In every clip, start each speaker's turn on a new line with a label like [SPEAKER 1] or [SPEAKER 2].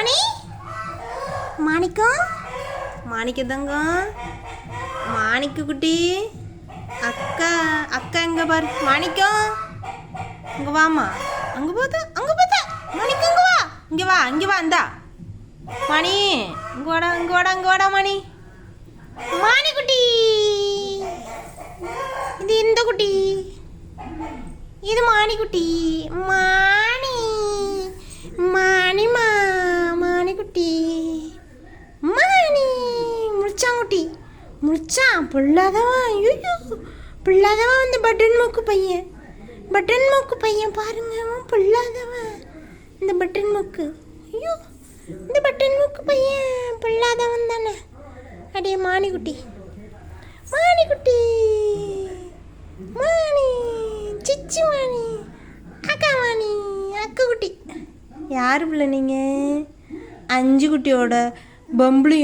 [SPEAKER 1] மணி? மாணிக்கம் மாணிக்க தங்கம் மாணிக்க குட்டி. அக்கா அக்கா எங்க பாரு? மாணிக்கம் இங்க வாமா அங்க போதா? அங்க போதா? மாணிக்கம் இங்க வா. இங்க வா இங்க வா இந்தா. மணி இங்க வாடா இங்க வாடா இங்க வாடா மணி. மாணி குட்டி. இது இந்த குட்டி. இது மாணி குட்டி. மாணி. மா மாணி குட்டி மாணி முழிச்சாங்குட்டி முடிச்சான் பிள்ளாதவன் ஐயோ பிள்ளாதவன் வந்து பட்டன் மூக்கு பையன். பட்டன் மூக்கு பையன் பாருங்க அவன் பிள்ளாதவன் இந்த பட்டன் மூக்கு. ஐயோ. இந்த பட்டன் மூக்கு பையன் பிள்ளாதவன் தானே. அடே மாணிக்குட்டி மாணிக்குட்டி மாணி சிச்சி மாணி அக்கா மாணி அக்கா குட்டி. யார் பிள்ளை நீங்கள் அஞ்சு குட்டியோட பப்ளு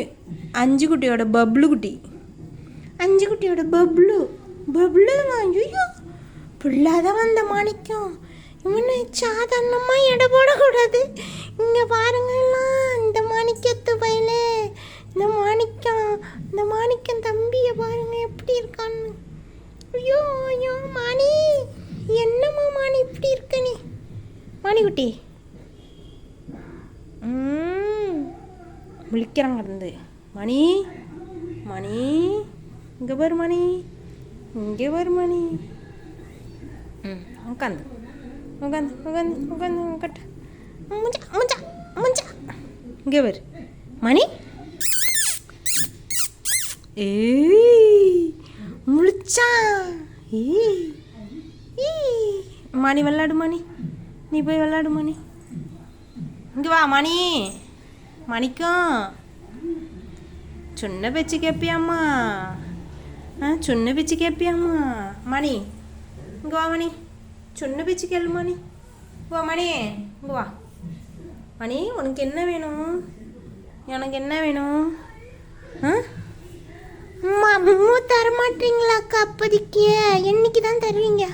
[SPEAKER 1] அஞ்சு குட்டியோட பப்ளு குட்டி. அஞ்சு குட்டியோட பப்ளு. பப்ளு ஐயோ பிள்ளாத வந்த மாணிக்கம். இவனை சாதாரணமாக எடை போடக்கூடாது. இங்கே பாருங்கலாம் இந்த மாணிக்கத்து பையில இந்த மாணிக்கம் இந்த மாணிக்கம் தம்பியை பாருங்க எப்படி இருக்கான்னு. ஐயோ ஐயோ மாணி. என்னம்மா மாணி இப்படி இருக்க நீ? மாணிக்குட்டி ம். முழிக்கிறாங்க இருந்து மணி மணி. இங்கே பாரு மணி. இங்கே பாரு மணி. ம். உட்காந்து உட்காந்து உட்காந்து உட்காந்து உட்காட்டு முஞ்சா முஞ்சா முஞ்சா. இங்கே பாரு. மணி. ஏய் முழிச்சா. ஏய் மணி விளாடு மணி. நீ போய் விளாடு மணி. இங்கே வா மணி. மணிக்கும். சொன்ன பேச்சு கேட்பியாம்மா ஆ சொன்ன பிச்சு கேட்பியாம்மா மணி இங்கே வா மணி சொன்ன பிச்சு கேளு மணி வா மணி இங்கே வா மணி உனக்கு என்ன வேணும் எனக்கு என்ன வேணும் ஆ மம்மு தரமாட்டீங்களாக்கா அப்போதைக்கு என்னைக்கு தான் தருவீங்க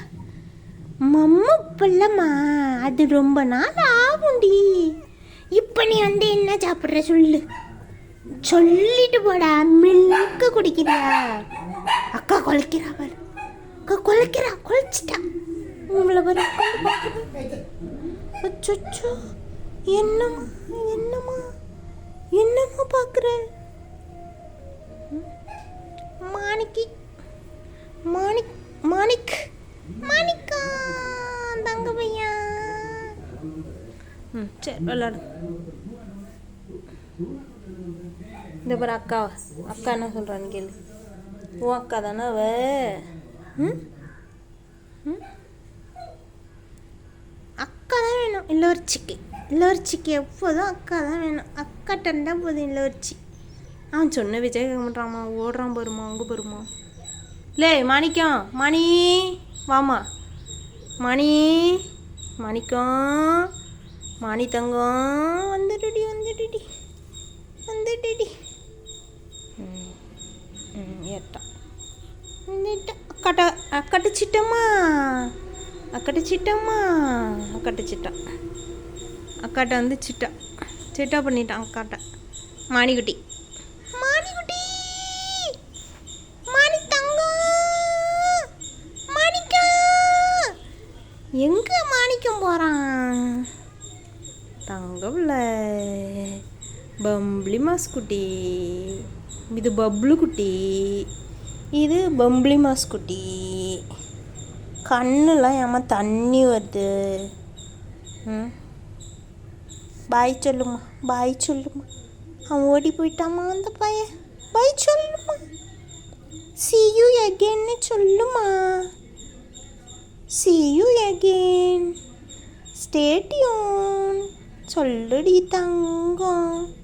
[SPEAKER 1] மம்மு பிள்ளம்மா அது ரொம்ப நாள் ஆகும்டி இப்போ நீ வந்து என்ன சாப்பிட்ற சொல்லு சொல்லிட்டு போடா மில்க்கு குடிக்கிறியா கொலைக்கிறா பாரு அக்கா குலைக்கிறா குலைச்சிட்டா. உங்களை பாரு அச்சோ என்னம்மா என்னம்மா என்னம்மா பார்க்குற மாணிக்கி மாணிக் மாணிக் மாணிக்கா தங்க பையன் ம் சரி விளாடு. இந்த பாரு அக்கா அக்கா என்ன சொல்கிறான்னு கேளு. உன் அக்கா தானே அவ அக்கா தான் வேணும் இளவரசிக்கு இளவரசிக்கு எப்போதும் அக்கா தான் வேணும். அக்கா டண்டா போதும் இளவரசி அவன் சொன்ன விஜய் கேட்க ஓடுறான் போருமா அங்கே போருமா லே மாணிக்கம் மணி வாமா மணி மணிக்கம் மணி தங்கம். வந்துடுடி வந்துடுடி வந்துடுடி. ம். ம் ஏட்டான் வந்துட்டா அக்காட்ட அக்காட்ட சிட்டம்மா அக்காட்ட சிட்டம்மா சிட்டா அக்காட்ட வந்து சிட்டா சிட்டா பண்ணிட்டான் அக்காட்ட மாணிக்குட்டி மாணிக்குட்டி மாணி தங்கம் மாணிக்கம் எங்கே மாணிக்கம் போகிறான் தங்கம்ல பம்ப்ளி மாஸ்குட்டி இது பப்ளு குட்டி. இது பம்ப்ளி மாஸ் குட்டி. கண்ணுலாம் ஏமா தண்ணி வருது. ம். பாய் சொல்லுமா பாய் சொல்லுமா. அவன் ஓடி போயிட்டாமா அந்த பையன். பாய் சொல்லுமா. சி யூ again சொல்லுமா. See you again. Stay சொல்லுடி தங்கம்.